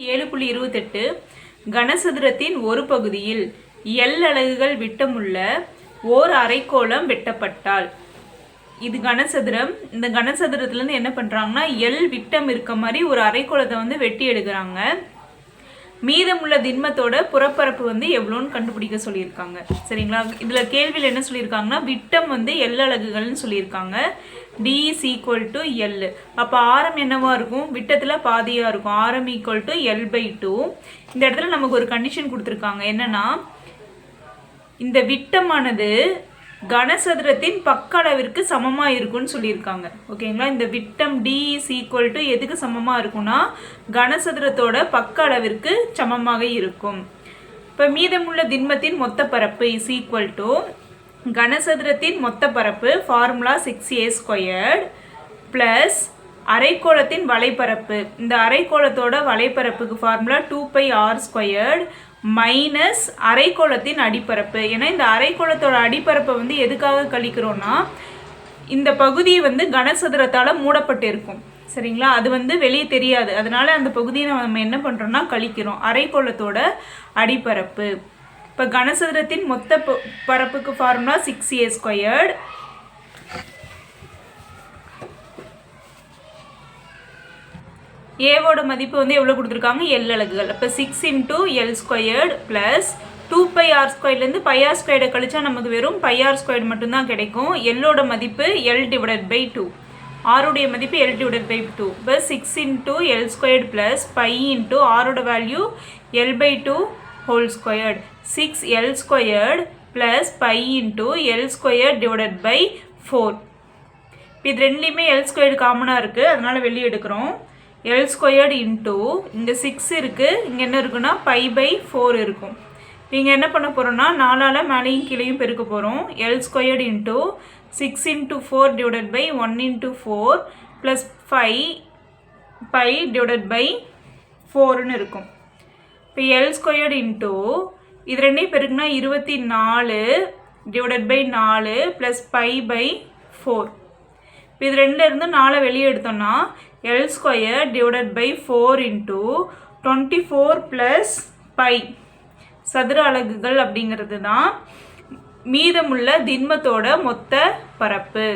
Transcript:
ஏழு புள்ளி இருபத்தெட்டு கனசதுரத்தின் ஒரு பகுதியில் எல் அலகுகள் விட்டமுள்ள ஓர் அரைக்கோளம் வெட்டப்பட்டால். இது கனசதுரம். இந்த கனசதுரத்துலேருந்து என்ன பண்ணுறாங்கன்னா எல் விட்டம் இருக்க மாதிரி ஒரு அரைக்கோளத்தை வந்து வெட்டி எடுக்கிறாங்க. மீதமுள்ள திண்மத்தோட புறப்பரப்பு வந்து எவ்வளோன்னு கண்டுபிடிக்க சொல்லியிருக்காங்க. சரிங்களா? இதில் கேள்வியில் என்ன சொல்லியிருக்காங்கன்னா விட்டம் வந்து எல் அலகுகள்னு சொல்லியிருக்காங்க. D is equal to L அப்போ ஆரம் என்னவாக இருக்கும்? விட்டத்தில் பாதியாக இருக்கும். ஆரம் equal to L by two இந்த இடத்துல நமக்கு ஒரு கண்டிஷன் கொடுத்துருக்காங்க. என்னென்னா இந்த விட்டமானது கனசதுரத்தின் பக்க அளவிற்கு சமமாக இருக்கும்னு சொல்லியிருக்காங்க. ஓகேங்களா? இந்த விட்டம் டி இஸ் ஈக்குவல் டு எதுக்கு சமமாக இருக்கும்னா கனசதுரத்தோட பக்க அளவிற்கு சமமாக இருக்கும். இப்போ மீதமுள்ள திண்மத்தின் மொத்த பரப்பு இஸ் ஈக்குவல் டு கனசதுரத்தின் மொத்த பரப்பு formula six A squared plus அரைக்கோளத்தின் வலைப்பரப்பு. இந்த அரைக்கோளத்தோட வலைப்பரப்புக்கு formula two pi R squared minus அரைக்கோளத்தின் அடிப்பரப்பு. ஏன்னா இந்த அரைக்கோளத்தோட அடிப்பரப்பை வந்து எதுக்காக கழிக்கிறோம்னா இந்த பகுதி வந்து கனசதுரத்தால் மூடப்பட்டு இருக்கும் சரிங்களா? அது வந்து வெளியே தெரியாது. அதனால அந்த பகுதியை நம்ம என்ன பண்ணுறோன்னா கழிக்கிறோம். அரைக்கோளத்தோட அடிப்பரப்பு. இப்போ கனசதுரத்தின் மொத்த ப- பரப்புக்கு ஃபார்முலா சிக்ஸ் ஏ ஸ்கொயர்டு ஏவோட மதிப்பு வந்து எவ்வளோ கொடுத்துருக்காங்க? எல் அலகுகள். அப்போ six into L squared plus two pi R ஸ்கொயர்லேருந்து pi R ஸ்கொயர்டை கழிச்சா நமக்கு வெறும் பை ஆர் ஸ்கொயர்டு மட்டும்தான் கிடைக்கும். எல்லோட மதிப்பு எல் டிவைடட் பை டூ ஆருடைய மதிப்பு எல் டிவைடட் பை டூ இப்போ six into L squared plus pi into ஆரோட value L by two whole squared six L squared plus pi into L square divided by four இப்போ இது ரெண்டுலேயுமே L squared காமனாக இருக்குது அதனால் வெளியே எடுக்கிறோம். எல் ஸ்கொயர்டு இன்ட்டு இங்கே சிக்ஸ் இருக்குது இங்கே என்ன இருக்குன்னா பை பை ஃபோர் இருக்கும். இங்கே என்ன பண்ண போகிறோம்னா நாலால் மேலேயும் கீழேயும் பெருக்க போகிறோம் L squared into six into four divided by one into four plus five pi divided by ஃபோர்னு இருக்கும். இப்போ எல் ஸ்கொயர்டு இன்ட்டு இது ரெண்டையும் பெருக்குனா இருபத்தி நாலு டிவைடட் பை நாலு ப்ளஸ் பை பை ஃபோர் இப்போ இது ரெண்டுலேருந்து நாலை வெளியே எடுத்தோம்னா L square divided by four into twenty four plus pi சதுர அலகுகள் அப்படிங்கிறது தான் மீதமுள்ள திண்மத்தோட மொத்த பரப்பு.